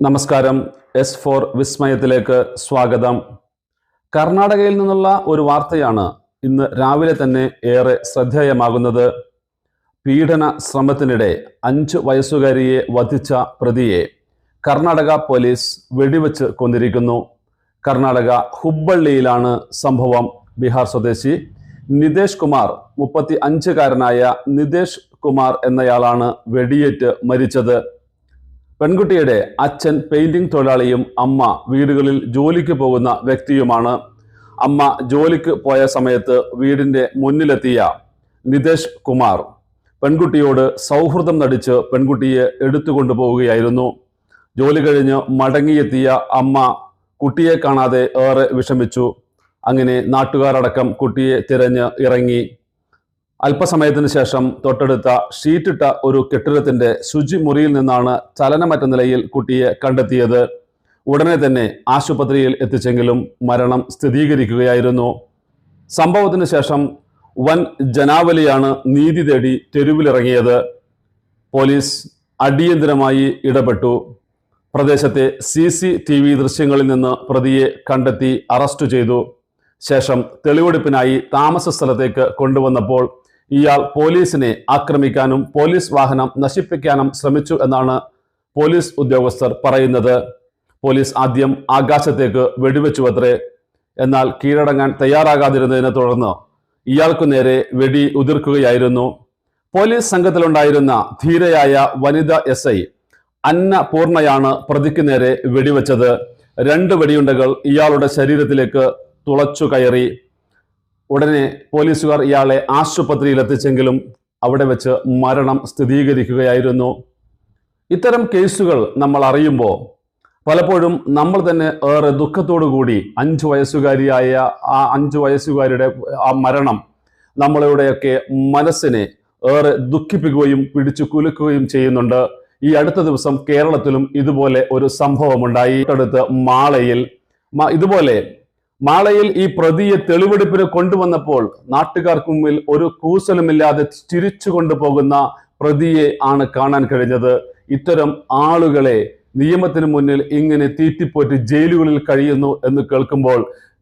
നമസ്കാരം. S four വിസ്മയത്തിലേക്ക് സ്വാഗതം. കർണാടകയിൽ നിന്നുള്ള ഒരു വാർത്തയാണ് ഇന്ന് രാവിലെ തന്നെ ഏറെ ശ്രദ്ധേയമാകുന്നത്. പീഡന ശ്രമത്തിനിടെ അഞ്ച് വയസ്സുകാരിയെ വധിച്ച പ്രതിയെ കർണാടക പോലീസ് വെടിവെച്ച് കൊന്നിരിക്കുന്നു. കർണാടക ഹുബ്ബള്ളിയിലാണ് സംഭവം. ബീഹാർ സ്വദേശി നിതേഷ് കുമാർ മുപ്പത്തി അഞ്ചുകാരനായ നിതേഷ് കുമാർ എന്നയാളാണ് വെടിയേറ്റ് മരിച്ചത്. പെൺകുട്ടിയുടെ അച്ഛൻ പെയിന്റിംഗ് തൊഴിലാളിയും അമ്മ വീടുകളിൽ ജോലിക്ക് പോകുന്ന വ്യക്തിയുമാണ്. അമ്മ ജോലിക്ക് പോയ സമയത്ത് വീടിന്റെ മുന്നിലെത്തിയ നിതേഷ് കുമാർ. പെൺകുട്ടിയോട് സൗഹൃദം നടിച്ച് പെൺകുട്ടിയെ എടുത്തുകൊണ്ടുപോവുകയായിരുന്നു ജോലി കഴിഞ്ഞ് മടങ്ങിയെത്തിയ അമ്മ കുട്ടിയെ കാണാതെ ഏറെ വിഷമിച്ചു. അങ്ങനെ നാട്ടുകാരടക്കം കുട്ടിയെ തിരഞ്ഞ് ഇറങ്ങി. അല്പസമയത്തിന് ശേഷം തൊട്ടടുത്ത ഷീറ്റിട്ട ഒരു കെട്ടിടത്തിന്റെ ശുചിമുറിയിൽ നിന്നാണ് ചലനമറ്റ നിലയിൽ കുട്ടിയെ കണ്ടെത്തിയത്. ഉടനെ തന്നെ ആശുപത്രിയിൽ എത്തിച്ചെങ്കിലും മരണം സ്ഥിരീകരിക്കുകയായിരുന്നു. സംഭവത്തിന് ശേഷം വൻ ജനാവലിയാണ് നീതി തേടി തെരുവിലിറങ്ങിയത്. പോലീസ് അടിയന്തിരമായി ഇടപെട്ടു. പ്രദേശത്തെ സി സി ടി വി ദൃശ്യങ്ങളിൽ നിന്ന് പ്രതിയെ കണ്ടെത്തി അറസ്റ്റ് ചെയ്തു. ശേഷം തെളിവെടുപ്പിനായി താമസ സ്ഥലത്തേക്ക് കൊണ്ടുവന്നപ്പോൾ ഇയാൾ പോലീസിനെ ആക്രമിക്കാനും പോലീസ് വാഹനം നശിപ്പിക്കാനും ശ്രമിച്ചു എന്നാണ് പോലീസ് ഉദ്യോഗസ്ഥർ പറയുന്നത്. പോലീസ് ആദ്യം ആകാശത്തേക്ക് വെടിവെച്ചു അത്രേ എന്നാൽ കീഴടങ്ങാൻ തയ്യാറാകാതിരുന്നതിനെ തുടർന്ന് ഇയാൾക്കു നേരെ വെടി ഉതിർക്കുകയായിരുന്നു. പോലീസ് സംഘത്തിലുണ്ടായിരുന്ന ധീരയായ വനിത എസ് ഐ അന്ന പൂർണയാണ് പ്രതിക്ക് നേരെ വെടിവെച്ചത്. രണ്ട് വെടിയുണ്ടകൾ ഇയാളുടെ ശരീരത്തിലേക്ക് തുളച്ചു കയറി ഉടനെ പോലീസുകാർ ഇയാളെ ആശുപത്രിയിൽ എത്തിച്ചെങ്കിലും അവിടെ വെച്ച് മരണം സ്ഥിരീകരിക്കുകയായിരുന്നു. ഇത്തരം കേസുകൾ നമ്മൾ അറിയുമ്പോൾ പലപ്പോഴും നമ്മൾ തന്നെ ഏറെ കൂടി അഞ്ചു വയസ്സുകാരിയായ ആ അഞ്ചു വയസ്സുകാരിയുടെ ആ മരണം നമ്മളുടെയൊക്കെ മനസ്സിനെ ഏറെ ദുഃഖിപ്പിക്കുകയും പിടിച്ചു കുലുക്കുകയും ചെയ്യുന്നുണ്ട്. ഈ അടുത്ത ദിവസം കേരളത്തിലും ഇതുപോലെ ഒരു സംഭവമുണ്ടായി. അടുത്ത് മാളയിൽ ഇതുപോലെ മാളയിൽ ഈ പ്രതിയെ തെളിവെടുപ്പിന് കൊണ്ടുവന്നപ്പോൾ നാട്ടുകാർക്ക് മുമ്പിൽ ഒരു കൂസലുമില്ലാതെ തിരിച്ചു കൊണ്ടുപോകുന്ന പ്രതിയെ ആണ് കാണാൻ കഴിഞ്ഞത്. ഇത്തരം ആളുകളെ നിയമത്തിന് മുന്നിൽ ഇങ്ങനെ തീറ്റിപ്പോറ്റി ജയിലുകളിൽ കഴിയുന്നു എന്ന് കേൾക്കുമ്പോൾ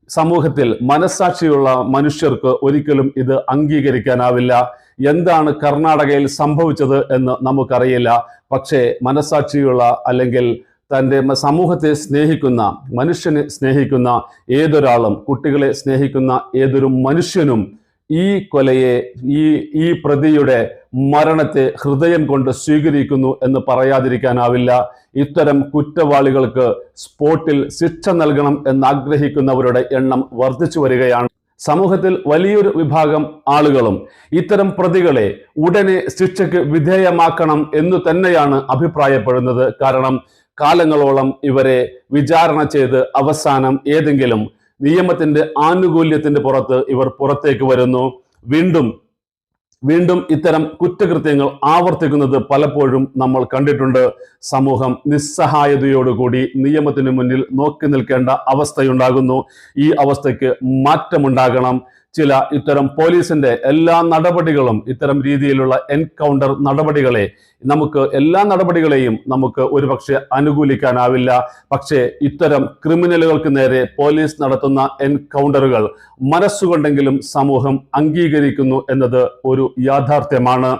സമൂഹത്തിൽ മനസ്സാക്ഷിയുള്ള മനുഷ്യർക്ക് ഒരിക്കലും ഇത് അംഗീകരിക്കാനാവില്ല. എന്താണ് കർണാടകയിൽ സംഭവിച്ചത് എന്ന് നമുക്കറിയില്ല. പക്ഷേ മനസ്സാക്ഷിയുള്ള അല്ലെങ്കിൽ തന്റെ സമൂഹത്തെ സ്നേഹിക്കുന്ന മനുഷ്യനെ സ്നേഹിക്കുന്ന ഏതൊരാളും കുട്ടികളെ സ്നേഹിക്കുന്ന ഏതൊരു മനുഷ്യനും ഈ കൊലയെ ഈ ഈ പ്രതിയുടെ മരണത്തെ ഹൃദയം കൊണ്ട് സ്വീകരിക്കുന്നു എന്ന് പറയാതിരിക്കാനാവില്ല. ഇത്തരം കുറ്റവാളികൾക്ക് സ്പോട്ടിൽ ശിക്ഷ നൽകണം എന്നാഗ്രഹിക്കുന്നവരുടെ എണ്ണം വർദ്ധിച്ചു വരികയാണ്. സമൂഹത്തിൽ വലിയൊരു വിഭാഗം ആളുകളും ഇത്തരം പ്രതികളെ ഉടനെ ശിക്ഷയ്ക്ക് വിധേയമാക്കണം എന്ന് തന്നെയാണ് അഭിപ്രായപ്പെടുന്നത്. കാരണം കാലങ്ങളോളം ഇവരെ വിചാരണ ചെയ്ത് അവസാനം ഏതെങ്കിലും നിയമത്തിന്റെ ആനുകൂല്യത്തിന്റെ പുറത്ത് ഇവർ പുറത്തേക്ക് വരുന്നു. വീണ്ടും വീണ്ടും ഇത്തരം കുറ്റകൃത്യങ്ങൾ ആവർത്തിക്കുന്നത് പലപ്പോഴും നമ്മൾ കണ്ടിട്ടുണ്ട്. സമൂഹം നിസ്സഹായതയോടുകൂടി നിയമത്തിന് മുന്നിൽ നോക്കി നിൽക്കേണ്ട അവസ്ഥയുണ്ടാകുന്നു. ഈ അവസ്ഥയ്ക്ക് മാറ്റമുണ്ടാകണം. ചില ഇത്തരം പോലീസിന്റെ എല്ലാ നടപടികളും ഇത്തരം രീതിയിലുള്ള എൻകൗണ്ടർ നടപടികളെ നമുക്ക് എല്ലാ നടപടികളെയും നമുക്ക് ഒരുപക്ഷെ അനുകൂലിക്കാനാവില്ല. പക്ഷേ ഇത്തരം ക്രിമിനലുകൾക്ക് നേരെ പോലീസ് നടത്തുന്ന എൻകൗണ്ടറുകൾ മനസ്സുകൊണ്ടെങ്കിലും സമൂഹം അംഗീകരിക്കുന്നു എന്നത് ഒരു യാഥാർത്ഥ്യമാണ്.